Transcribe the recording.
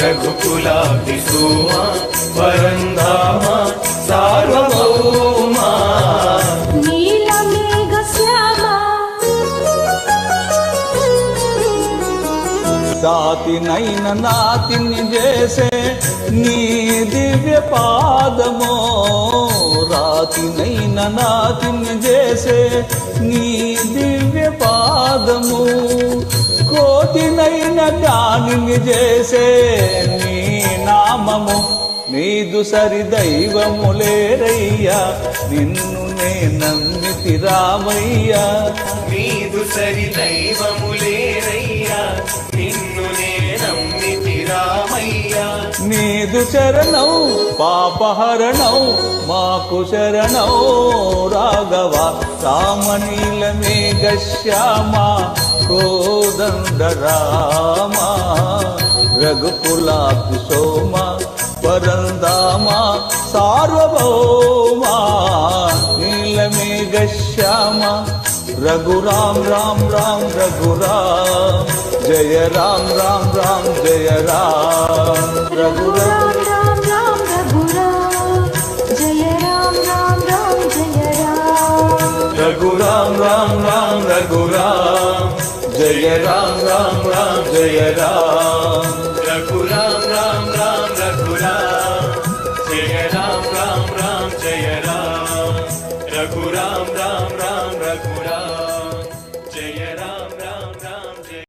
రఘుకులాది సోమా పరంధామ సార్వభౌమా దాతినైన నాతిని చేసే నీ దివ్య పాదమో రాతినైన నాతిని చేసే నీ దివ్య పాదము చేసే నీ నామము నీదు సరి దైవము లేరయ్యా. నిన్ను నే నమ్మితి రామయ్యా. నీదు సరి దైవములేరయ్యా నిన్ను నే నమ్మితి రామయ్యా. నీదు శరణం పాపహరణం మాకు శరణం రాఘవ. రామనీల మేఘ శ్యామ కోదండ రామ రఘుకులాకు సోమ పరందామ సార్వభౌమ నీలమేఘ శ్యామ రఘురామ్ రామ్ రామ్ రఘురామ్ జయ రామ్ రామ్ రామ్ జయ రామ్ రఘురామ్ రామ్ రామ్ రఘురామ్ జయ రామ రామ రామ జయ రామ. రఘురామ రామ రామ రఘురామ జయ రామ రామ రామ జయ రామ. రఘురామ రామ రామ రఘురామ